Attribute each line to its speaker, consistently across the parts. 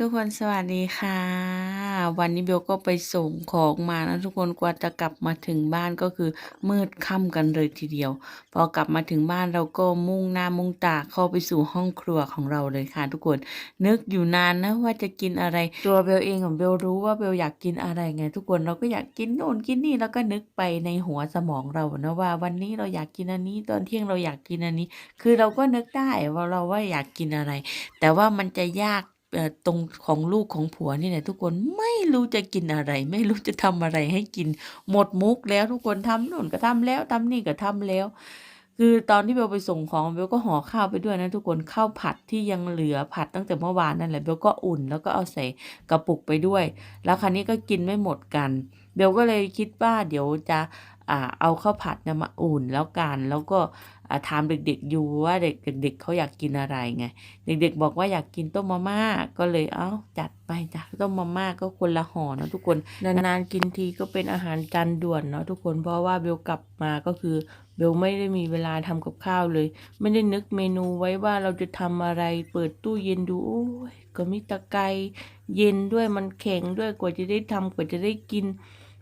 Speaker 1: ทุกคนสวัสดีค่ะ วันนี้เบลก็ไปส่งของมานะทุกคนกว่าจะกลับมาถึงบ้านก็คือมืดค่ำกันเลยทีเดียว พอกลับมาถึงบ้านเราก็มุ่งหน้ามุ่งตาเข้าไปสู่ห้องครัวของเราเลยค่ะ ทุกคนนึกอยู่นานนะว่าจะกินอะไรตัวเบลเองของเบลรู้ว่าเบลอยากกินอะไรไง ทุกคนเราก็อยากกินโน่นกินนี่แล้วก็นึกไปในหัวสมองเรานะว่า วันนี้เราอยากกินอันนี้ตอนเที่ยงเราอยากกินอันนี้ คือเราก็นึกได้ว่าเราว่าอยากกินอะไร แต่ว่ามันจะยาก ตรงของลูกของผัวนี่แหละทุกคนไม่รู้จะกินอะไร ไม่รู้จะทำอะไรให้กิน หมดมุกแล้วทุกคนทำนู่นก็ทำแล้วทำนี่ก็ทำแล้ว คือตอนที่เบลไปส่งของเบลก็ห่อข้าวไปด้วยนะทุกคนข้าวผัดที่ยังเหลือผัดตั้งแต่เมื่อวานนั่นแหละเบลก็อุ่นแล้วก็เอาใส่กระปุกไปด้วย แล้วคราวนี้ก็กินไม่หมดกันเบลก็เลยคิดว่าเดี๋ยวจะอ่าเอาข้าวผัดเนี่ยมาอุ่นแล้วกันแล้วก็ ถามเด็กๆอยู่ว่าเด็กๆเขาอยากกินอะไรไง เด็กๆบอกว่าอยากกินต้มมาม่าก็เลยเอ้าจัดไปจ้ะต้มมาม่าก็คนละห่อเนอะทุกคนนานๆกินทีก็เป็นอาหารจานด่วนเนาะทุกคนเพราะว่าเบลกลับมาก็คือเบลไม่ได้มีเวลาทำกับข้าวเลย ไม่ได้นึกเมนูไว้ว่าเราจะทำอะไร เปิดตู้เย็นดูโอ้ยก็มีตะไคร้เย็นด้วยมันแข็งด้วยกว่าจะได้ทำกว่าจะได้กิน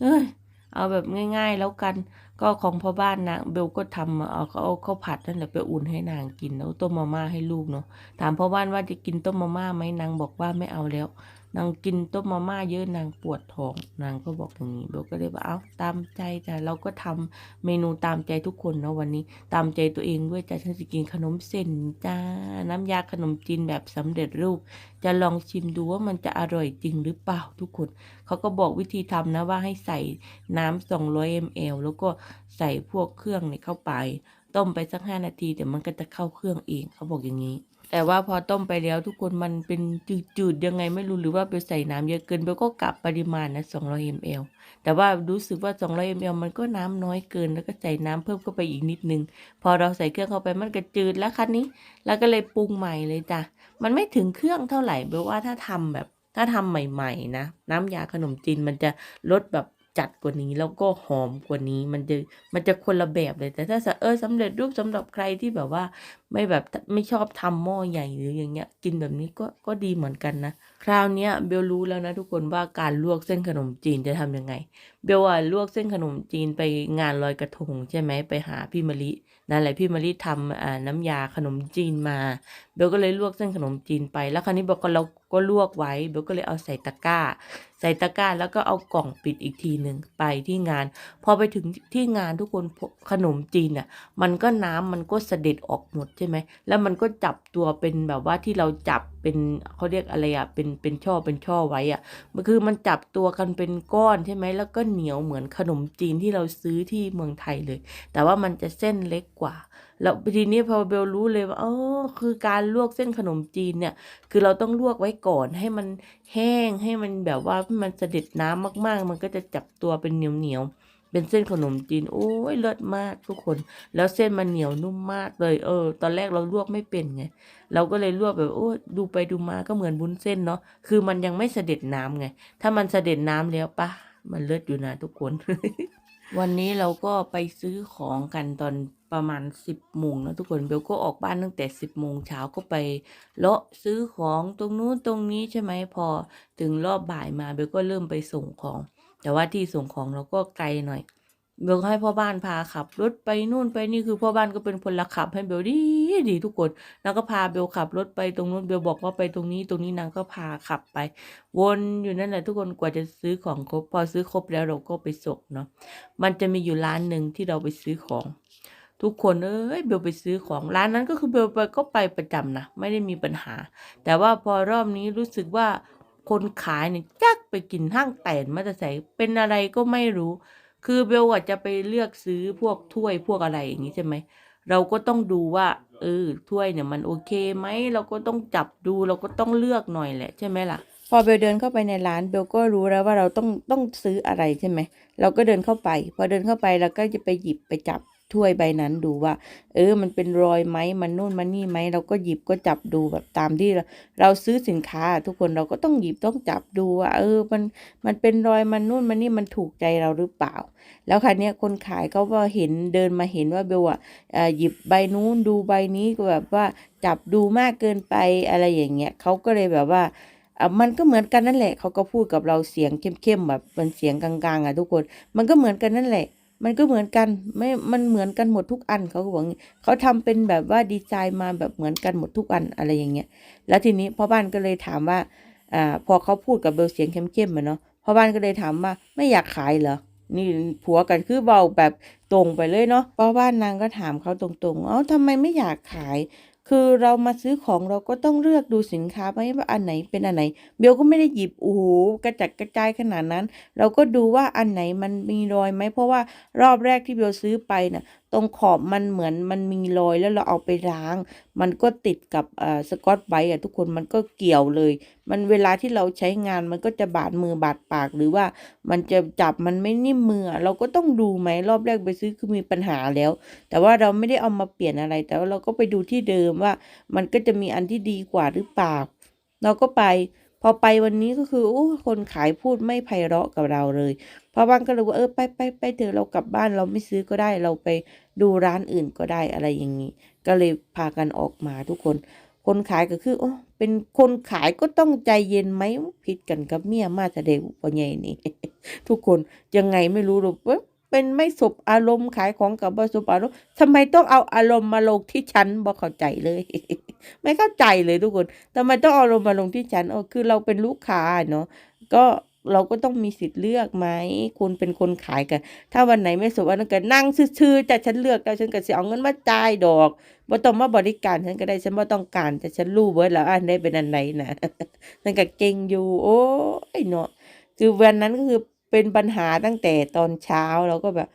Speaker 1: เอ้ยเอาแบบง่าย ๆ แล้วกัน ก็ของพ่อบ้านนะเบลก็ทำเอาเขาเข้าผัดนั่นแหละไปอุ่นให้นางกินแล้วต้มมาม่าให้ลูกเนาะถามพ่อบ้านว่าจะกินต้มมาม่าไหมนางบอกว่าไม่เอาแล้ว นางกินต้มมาม่าเยอะนางปวดท้องนางก็บอกอย่างนี้เบลก็เลยว่าเอาตามใจแต่เราก็ทำเมนูตามใจทุกคนเนาะวันนี้ ตามใจตัวเองด้วยจ้ะฉันจะกินขนมเส้นจ้าน้ำยาขนมจีนแบบสำเร็จรูป จะลองชิมดูว่ามันจะอร่อยจริงหรือเปล่าทุกคนเขาก็บอกวิธีทำนะว่าให้ใส่น้ำ200 ml แล้วก็ใส่พวกเครื่องเนี่ยเข้าไป ต้มไปสักห้านาทีเดี๋ยวมันก็จะเข้าเครื่องเองเขาบอกอย่างนี้ แต่ว่าพอต้มไปแล้วทุกคนมันเป็นจืดๆยังไงไม่รู้หรือว่าไปใส่น้ำเยอะเกินเบลก็กลับปริมาณนะ200 ml แต่ว่ารู้สึกว่า200 ml มันก็น้ำน้อยเกินแล้วก็ใส่น้ำเพิ่มเข้าไปอีกนิดนึง พอเราใส่เครื่องเข้าไปมันก็จืดแล้วคันนี้ แล้วก็เลยปรุงใหม่เลยจ้ะมันไม่ถึงเครื่องเท่าไหร่เบลว่าถ้าทำแบบถ้าทำใหม่ ๆ นะ น้ำยาขนมจีนมันจะรสแบบ จัดกว่านี้แล้วก็หอมกว่านี้ มันจะมันจะคนละแบบเลย แต่ถ้าเออสำเร็จรูปสำหรับใครที่แบบว่า ไม่แบบไม่ชอบทำหม้อใหญ่หรืออย่างเงี้ย กินแบบนี้ก็ก็ดีเหมือนกันนะ คราวเนี้ยเบลรู้แล้วนะทุกคนว่าการลวกเส้นขนมจีนจะทำยังไง เบลอะลวกเส้นขนมจีนไปงานลอยกระทงใช่ไหมไปหาพี่มะลินั่นแหละพี่มะลิทำน้ำยาขนมจีนมา เบลก็เลยลวกเส้นขนมจีนไป แล้วคราวนี้เบลก็เรา ก็ลวกไว้เบลก็เลยเอาใส่ตะกร้า ใส่ตะกร้าแล้วก็เอากล่องปิดอีกทีหนึ่งไปที่งาน พอไปถึงที่งานทุกคนขนมจีนอะ มันก็น้ำมันก็เสด็จออกหมดใช่ไหมแล้วมันก็จับตัวเป็นแบบว่าที่เราจับเป็นเขาเรียกอะไรอะเป็นเป็นช่อเป็นช่อไว้อะมันคือมันจับตัวกันเป็นก้อนใช่ไหมแล้วก็เหนียวเหมือนขนมจีนที่เราซื้อที่เมืองไทยเลย แต่ว่ามันจะเส้นเล็กกว่า แล้วทีนี้พอเบลรู้เลยว่าเออคือการลวกเส้นขนมจีนเนี่ย คือเราต้องลวกไว้ก่อนให้มันแห้งให้มันแบบว่ามันเสด็จน้ำมาก ๆ มันก็จะจับตัวเป็นเหนียวเหนียวๆเป็นเส้นขนมจีนโอ้ยเลิศมากทุกคน แล้วเส้นมันเหนียวนุ่มมากเลย เออ ตอนแรกเราลวกไม่เป็นไงเราก็เลยลวกแบบโอ้ดูไปดูมาก็เหมือนบุ้นเส้นเนาะคือมันยังไม่เสด็จน้ำไง ถ้ามันเสด็จน้ำแล้วปะมันเลิศอยู่นะทุกคน วันนี้เราก็ไปซื้อของกันตอนประมาณสิบโมงนะทุกคนเบลก็ออกบ้านตั้งแต่สิบโมงเช้าก็ไปเลาะซื้อของตรงนู้นตรงนี้ใช่ไหมพอถึงรอบบ่ายมาเบลก็เริ่มไปส่งของ แต่ว่าที่ส่งของเราก็ไกลหน่อย เบลก็ให้พ่อบ้านพาขับรถไปนู่นไปนี่คือพ่อบ้านก็เป็นพลขับให้เบลดีดีทุกคนนางก็พาเบลขับรถไปตรงนู้นเบลบอกว่าไปตรงนี้ ตรงนี้นางก็พาขับไป วนอยู่นั่นแหละทุกคนกว่าจะซื้อของครบ พอซื้อครบแล้วเราก็ไปส่งเนาะมันจะมีอยู่ร้านหนึ่งที่เราไปซื้อของ ทุกคนเอ้ยเบลไปซื้อของร้านนั้นก็คือเบลไปก็ไปประจำนะไม่ได้มีปัญหา แต่ว่าพอรอบนี้รู้สึกว่าคนขายเนี่ยจักไปกินห้างแตนมาแต่ใส่เป็นอะไรก็ไม่รู้ คือเบลอะจะไปเลือกซื้อพวกถ้วยพวกอะไรอย่างนี้ใช่ไหม เราก็ต้องดูว่า เออถ้วยเนี่ยมันโอเคไหม เราก็ต้องจับดูเราก็ต้องเลือกหน่อยแหละใช่ไหมล่ะ พอเบลเดินเข้าไปในร้านเบลก็รู้แล้วว่าเราต้องต้องซื้ออะไรใช่ไหม เราก็เดินเข้าไป พอเดินเข้าไปเราก็จะไปหยิบไปจับ ถ้วยใบนั้นดูว่า เออ มันเป็นรอยไหมมันนู่นมันนี่ไหมเราก็หยิบก็จับดูแบบตามที่เราเราซื้อสินค้า ทุกคนเราก็ต้องหยิบต้องจับดูว่า เออ มันมันเป็นรอยมันนู่นมันนี่มันถูกใจเราหรือเปล่า แล้วคราวเนี้คนขายเขาก็เห็นเดินมาเห็นว่าเบลอะหยิบใบนู้นดูใบนี้ก็แบบว่าจับดูมากเกินไปอะไรอย่างเงี้ยเขาก็เลยแบบว่าอะมันก็เหมือนกันนั่นแหละ เขาก็พูดกับเราเสียงเข้มๆแบบเป็นเสียงกลางๆอะทุกคน มันก็เหมือนกันนั่นแหละ มันก็เหมือนกันไม่มันเหมือนกันหมดทุกอันเขาบอกเขาทำเป็นแบบว่าดีไซน์มาแบบเหมือนกันหมดทุกอันอะไรอย่างเงี้ยแล้วทีนี้พ่อบ้านก็เลยถามว่าอ่าพอเขาพูดกับเบลเสียงเข้มๆมาเนาะพ่อบ้านก็เลยถามว่าไม่อยากขายเหรอนี่ผัวกันคือเบาแบบตรงไปเลยเนาะพ่อบ้านนางก็ถามเขาตรงๆเอ้าทำไมไม่อยากขาย คือเรามาซื้อของเราก็ต้องเลือกดูสินค้าไหมว่าอันไหนเป็นอันไหน เบลก็ไม่ได้หยิบโอ้โหกระจัดกระจายขนาดนั้น เราก็ดูว่าอันไหนมันมีรอยไหมเพราะว่ารอบแรกที่เบลซื้อไปน่ะตรงขอบมันเหมือนมันมีรอยแล้วเราเอาไปล้าง มันก็ติดกับอ่สกอตไบรท์อะทุกคนมันก็เกี่ยวเลย มันเวลาที่เราใช้งานมันก็จะบาดมือบาดปากหรือว่ามันจะจับมันไม่นิ่มมือ เราก็ต้องดูไหมรอบแรกไปซื้อคือมีปัญหาแล้ว แต่ว่าเราไม่ได้เอามาเปลี่ยนอะไร แต่ว่าเราก็ไปดูที่เดิมว่า มันก็จะมีอันที่ดีกว่าหรือเปล่า เราก็ไป พอไปวันนี้ก็คือโอ้คนขายพูดไม่ไพเราะกับเราเลยพอบ้านก็เลยว่าเออไปไปไปเถอะเรากลับบ้านเราไม่ซื้อก็ได้เราไปดูร้านอื่นก็ได้อะไรอย่างนี้ ก็เลยพากันออกมาทุกคน คนขายก็คือโอ้เป็นคนขายก็ต้องใจเย็นไหมผิดกันกับเมียมาแสดงปะไงนี่ทุกคนยังไงไม่รู้หรอก เป็นไม่สบอารมณ์ขายของกับบ่สบอารมณ์ทำไมต้องเอาอารมณ์มาลงที่ฉันบ่เข้าใจเลย ไม่เข้าใจเลยทุกคนทำไมต้องเอาอารมณ์มาลงที่ฉันเออคือเราเป็นลูกค้าเนาะก็เราก็ต้องมีสิทธิ์เลือกไหมคุณเป็นคนขายกันถ้าวันไหนไม่สบวันนั้นก็นั่งซื่อๆแต่ฉันเลือกแล้วฉันก็สิเอาเงินมาจ่ายดอกบ่ต้องมาบริการฉันก็ได้ฉันบ่ต้องการแต่ฉันรู้เบิดแล้วอันใดเป็นอันไหนนะนั่นก็เก่งอยู่ โอ้ยเนาะคือวันนั้นก็คือ เป็นปัญหาตั้งแต่ตอนเช้าเราก็แบบ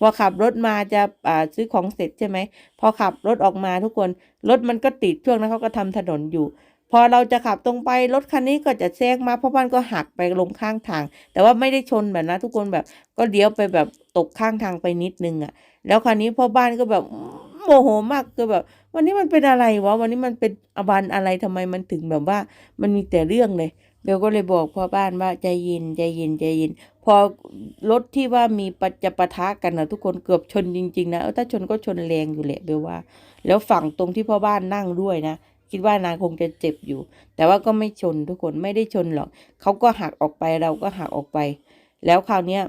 Speaker 1: พอขับรถมาจะอ่าซื้อของเสร็จใช่ไหมพอขับรถออกมาทุกคนรถมันก็ติดช่วงนั้นเขาก็ทำถนนอยู่ พอเราจะขับตรงไปรถคันนี้ก็จะแซงมาเพราะมันก็หักไปลงข้างทาง แต่ว่าไม่ได้ชนแบบนะ ทุกคนแบบก็เลี้ยวไปแบบตกข้างทางไปนิดนึงอะ่ะ แล้วคราวนี้พ่อบ้านก็แบบโมโหมากคือแบบ วันนี้มันเป็นอะไรวะวันนี้มันเป็นอบันอะไรทำไมมันถึงแบบว่า มันมีแต่เรื่องเลย เบลก็เลยบอกพ่อบ้านว่าใจเย็นใจเย็นใจเย็น พอรถที่ว่ามีปะจะปะทะกันนะทุกคนเกือบชนจริง ๆ นะเออถ้าชนก็ชนแรงอยู่แหละเบลว่า แล้วฝั่งตรงที่พ่อบ้านนั่งด้วยนะคิดว่านางคงจะเจ็บอยู่ แต่ว่าก็ไม่ชนทุกคนไม่ได้ชนหรอกเขาก็หักออกไปเราก็หักออกไป แล้วคราวเนี้ย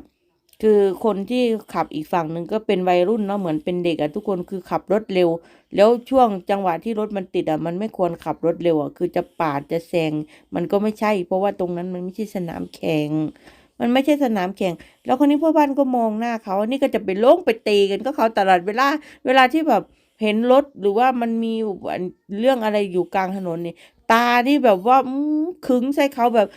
Speaker 1: คือคนที่ขับอีกฝั่งหนึ่งก็เป็นวัยรุ่นเนาะเหมือนเป็นเด็กอะทุกคนคือขับรถเร็ว แล้วช่วงจังหวะที่รถมันติดอะมันไม่ควรขับรถเร็วอะคือจะปาดจะแซงมันก็ไม่ใช่ เพราะว่าตรงนั้นมันไม่ใช่สนามแข่งมันไม่ใช่สนามแข่ง แล้วคนนี้พ่อบ้านก็มองหน้าเขานี่ก็จะไปโล่งไปตีกันก็เขาตลอดเวลา เวลาที่แบบเห็นรถหรือว่ามันมีเรื่องอะไรอยู่กลางถนนนี่ตานี่แบบว่าขึงใส่เขาแบบ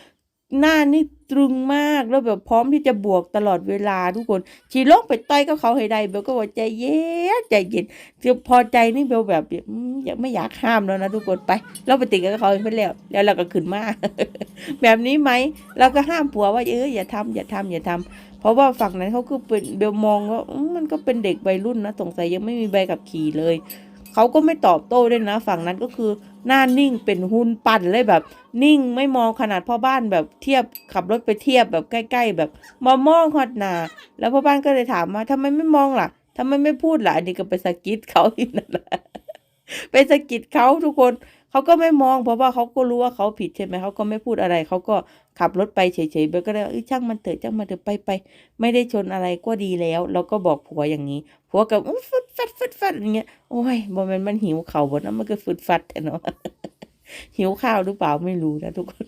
Speaker 1: หน้านี่ตรึงมากแล้วแบบพร้อมที่จะบวกตลอดเวลาทุกคน ชีลงไปต่อยก็เขาให้ได้เบลก็ว่าใจเย็นใจเย็นคือพอใจนี่เบลแบบอยากไม่อยากห้ามแล้วนะทุกคนไป เราไปติดกับเขาไปแล้ว แล้วเราก็ขึ้นมาแบบนี้ไหมเราก็ห้ามผัวว่าเอออย่าทำอย่าทำอย่าทำเพราะว่าฝั่งนั้นเขาคือเป็นเบลมองว่ามมันก็เป็นเด็กวัยรุ่นนะสงสัยยังไม่มีใบขับขี่เลย เขาก็ไม่ตอบโต้ด้วยนะ ฝั่งนั้นก็คือหน้านิ่งเป็นหุ่นปั่นเลยแบบ นิ่งไม่มองขนาดพ่อบ้านแบบเทียบขับรถไปเทียบแบบใกล้ ๆ แบบมามองฮอดนา แล้วพ่อบ้านก็เลยถามมาทำไมไม่มองล่ะทำไมไม่พูดล่ะอันนี้ก็ไปสะกิดเขาอีกนั่นแหละไปสะกิดเขาทุกคน เขาก็ไม่มองเพราะว่าเขาก็รู้ว่าเขาผิดใช่ไหมเขาก็ไม่พูดอะไร เขาก็ขับรถไปเฉยๆเบลก็เลยเอ้ยช่างมันเถอะช่างมันเถอะไปไปๆไม่ได้ชนอะไรก็ดีแล้วเราก็บอกผัวอย่างนี้ผัวกับฟึดฟัดฟึดฟัดอย่างเงี้ยโอ้ยบ่แมันมันหิวเข่าบ่นะมันก็ฟึดฟัดแต่เนาะหิวข้าวหรือเปล่าไม่รู้นะทุกคน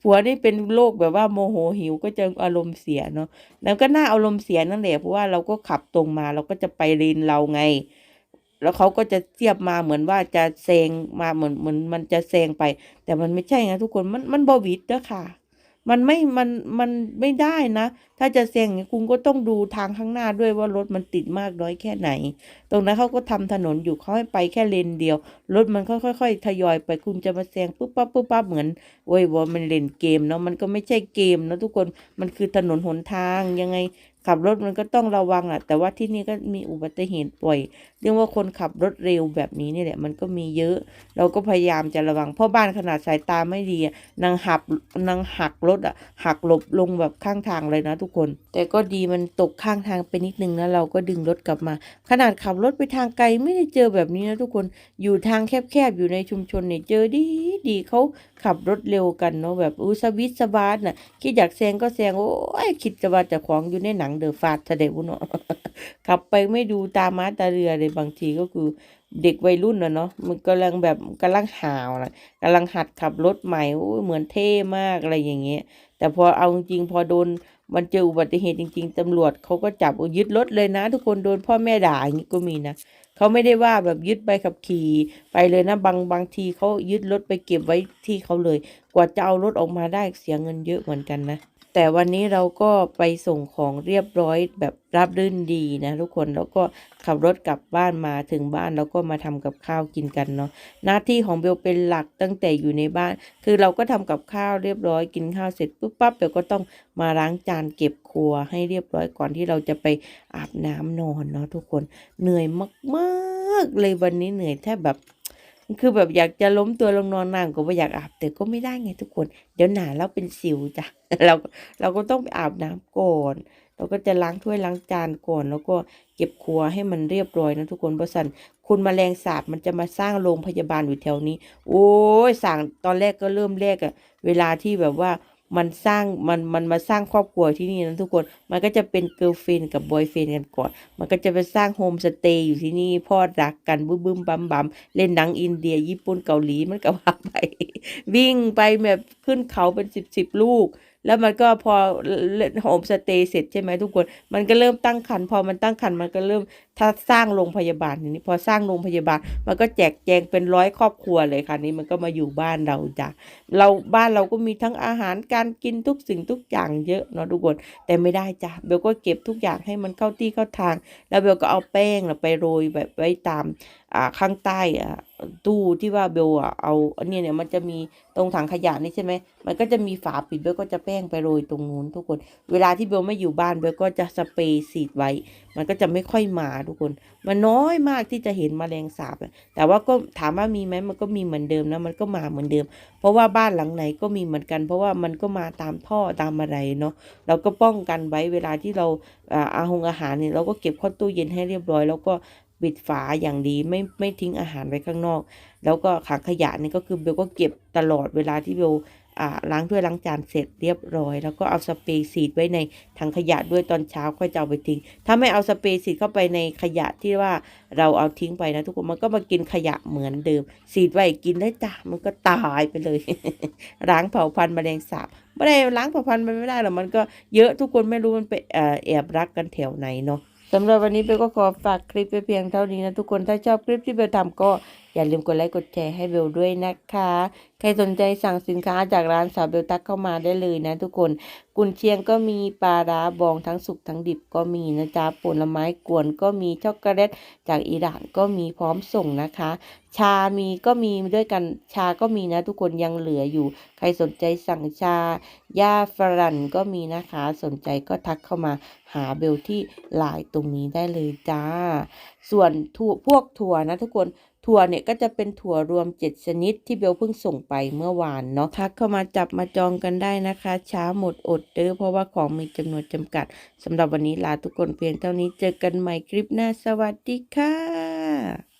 Speaker 1: ผัวนี่เป็นโรคแบบว่าโมโหหิวก็จะอารมณ์เสียเนาะแล้วก็น่าอารมณ์เสียนั่นแหละเพราะว่าเราก็ขับตรงมาเราก็จะไปเลนเราไง แล้วเขาก็จะเทียบมาเหมือนว่าจะแซงมาเหมือนเหมือนมันจะแซงไป แต่มันไม่ใช่นะทุกคนมันมันบวิดเด้อค่ะ มันไม่มันมันไม่ได้นะ ถ้าจะแซงอย่างนี้คุณก็ต้องดูทางข้างหน้าด้วยว่ารถมันติดมากน้อยแค่ไหน ตรงนั้นเขาก็ทำถนนอยู่เขาให้ไปแค่เลนเดียว รถมันค่อยๆทยอยไปคุณจะมาแซงปุ๊บปั๊บปุ๊บปั๊บเหมือนโว้ยว่ามันเล่นเกมเนาะมันก็ไม่ใช่เกมนะทุกคนมันคือถนนหนทางยังไง ขับรถมันก็ต้องระวังแหละแต่ว่าที่นี่ก็มีอุบัติเหตุบ่อย เรื่องว่าคนขับรถเร็วแบบนี้นี่แหละมันก็มีเยอะ เราก็พยายามจะระวังเพราะบ้านขนาดสายตาไม่ดีนางหักนางหักรถอะหักหลบลงแบบข้างทางเลยนะทุกคน แต่ก็ดีมันตกข้างทางไปนิดนึงนะเราก็ดึงรถกลับมา ขนาดขับรถไปทางไกลไม่ได้เจอแบบนี้นะทุกคนอยู่ทางแคบๆอยู่ในชุมชนเนี่ยเจอดีดีเขาขับรถเร็วกันเนาะแบบอู้สวิตสบาร์น่ะคิดอยากแซงก็แซงโอ้ยคิดจะว่าจะของอยู่ในหนังเดอะฟาดแสดงเนาะขับไปไม่ดูตาม้าตาเรือเลยบางทีก็คือเด็กวัยรุ่นนะเนาะมันกำลังแบบกำลังหาวนะกำลังหัดขับรถใหม่โอ้เหมือนเท่มากอะไรอย่างเงี้ย แต่พอเอาจริงพอโดนมันเจออุบัติเหตุจริง ๆตำรวจเขาก็จับยึดรถเลยนะ ทุกคนโดนพ่อแม่ด่าอย่างนี้ก็มีนะเขาไม่ได้ว่าแบบยึดใบขับขี่ไปเลยนะบางบางทีเขายึดรถไปเก็บไว้ที่เขาเลย กว่าจะเอารถออกมาได้เสียเงินเยอะเหมือนกันนะ แต่วันนี้เราก็ไปส่งของเรียบร้อยแบบรับรื่นดีนะทุกคนแล้วก็ขับรถกลับบ้านมาถึงบ้านแล้วก็มาทำกับข้าวกินกันเนาะหน้าที่ของเบลเป็นหลักตั้งแต่อยู่ในบ้าน คือเราก็ทำกับข้าวเรียบร้อยกินข้าวเสร็จปุ๊บปั๊บเบลก็ต้องมาล้างจานเก็บครัวให้เรียบร้อยก่อนที่เราจะไปอาบน้ำนอนเนาะทุกคนเหนื่อยมากๆเลยวันนี้เหนื่อยแทบแบบ คือแบบอยากจะล้มตัวลงนอนนั่งก็ไม่อยากอาบแต่ก็ไม่ได้ไงทุกคน เดี๋ยวหนาแล้วเป็นสิวจ้ะเราเราก็ต้องไปอาบน้ำก่อนเราก็จะล้างถ้วยล้างจานก่อน แล้วก็เก็บครัวให้มันเรียบร้อยนะทุกคนเพราะสันคุณแมลงสาบมันจะมาสร้างโรงพยาบาลอยู่แถวนี้ โอ้ยสั่งตอนแรกก็เริ่มแรกอะเวลาที่แบบว่า มันสร้างมันมันมาสร้างครอบครัวที่นี่นะทุกคน มันก็จะเป็นเกิร์ลเฟนกับบอยเฟนกันก่อน มันก็จะไปสร้างโฮมสเตย์อยู่ที่นี่พ่อรักกันบึ้มบึ้มบัมบัมเล่นหนังอินเดีย ญี่ปุ่นเกาหลีมันก็ว่าไป วิ่งไปแบบขึ้นเขาเป็นสิบสิบลูกแล้วมันก็พอเล่นโฮมสเตย์เสร็จใช่ไหมทุกคน มันก็เริ่มตั้งคัน พอมันตั้งคันมันก็เริ่ม ถ้าสร้างโรงพยาบาลทีนี้พอสร้างโรงพยาบาล มันก็แจกแจงเป็นร้อยครอบครัวเลยค่ะนี้มันก็มาอยู่บ้านเราจ้ะเราบ้านเราก็มีทั้งอาหารการกินทุกสิ่งทุกอย่างเยอะเนาะทุกคนแต่ไม่ได้จ้ะเบลก็เก็บทุกอย่างให้มันเข้าที่เข้าทาง แล้วเบลก็เอาแป้งน่ะไปโรยแบบไว้ตามอ่าข้างใต้อ่าตู้ที่ว่าเบลอะเอาอันเนี้ยเนี่ยมันจะมีตรงถังขยะนี่ใช่ไหมมันก็จะมีฝาปิดเบลก็จะแป้งไปโรยตรงนู้นทุกคน เวลาที่เบลไม่อยู่บ้านเบลก็จะสเปรย์สีดไว้ มันก็จะไม่ค่อยมาทุกคน มันน้อยมากที่จะเห็นแมลงสาบอะแต่ว่าก็ถามว่ามีไหมมันก็มีเหมือนเดิมนะ มันก็มาเหมือนเดิม เพราะว่าบ้านหลังไหนก็มีเหมือนกัน เพราะว่ามันก็มาตามท่อตามอะไรเนาะ เราก็ป้องกันไว้เวลาที่เราอาอาหงอาหารเนี่ยเราก็เก็บเข้าตู้เย็นให้เรียบร้อย แล้วก็ปิดฝาอย่างดีไม่ไม่ทิ้งอาหารไว้ข้างนอก แล้วก็ขังขยะนี่ก็คือเบลก็เก็บตลอดเวลาที่เบล ล้างถ้วยล้างจานเสร็จเรียบร้อย แล้วก็เอาสเปรย์สีดไว้ในถังขยะด้วยตอนเช้าค่อยจะเอาไปทิ้ง ถ้าไม่เอาสเปรย์สีดเข้าไปในขยะที่ว่าเราเอาทิ้งไปนะทุกคนมันก็มากินขยะเหมือนเดิม สีดไว้กินได้จ้ะมันก็ตายไปเลย ล้างเผาพันธุ์แมลงสาบไม่ได้ล้างเผาพันธุ์มันไม่ได้หรอกมันก็เยอะทุกคนไม่รู้มันไปอแอบรักกันแถวไหนเนาะสำหรับวันนี้เบลก็ขอฝากคลิปไปเพียงเท่านี้นะทุกคน ถ้าชอบคลิปที่เบลทำก็ อย่าลืมกดไลค์กดแชร์ให้เบลด้วยนะคะ ใครสนใจสั่งสินค้าจากร้านสาวเบลตักเข้ามาได้เลยนะทุกคน กุนเชียงก็มีปลาร้าบองทั้งสุกทั้งดิบก็มีนะจ๊ะผลไม้กวนก็มีช็อกโกแลตจากอิหร่านก็มีพร้อมส่งนะคะ ชามีก็มีด้วยกันชาก็มีนะทุกคนยังเหลืออยู่ ใครสนใจสั่งชาย่าฝรั่นก็มีนะคะสนใจก็ทักเข้ามาหาเบลที่ไลน์ตรงนี้ได้เลยจ้า ส่วนถั่วพวกถั่วนะทุกคน ถั่วเนี่ยก็จะเป็นถั่วรวม 7 ชนิดที่เบลเพิ่งส่งไปเมื่อวานเนาะทักเข้ามาจับมาจองกันได้นะคะ ช้าหมดอดเด้อเพราะว่าของมีจำนวนจำกัดสำหรับวันนี้ลาทุกคนเพียงเท่านี้เจอกันใหม่คลิปหน้าสวัสดีค่ะ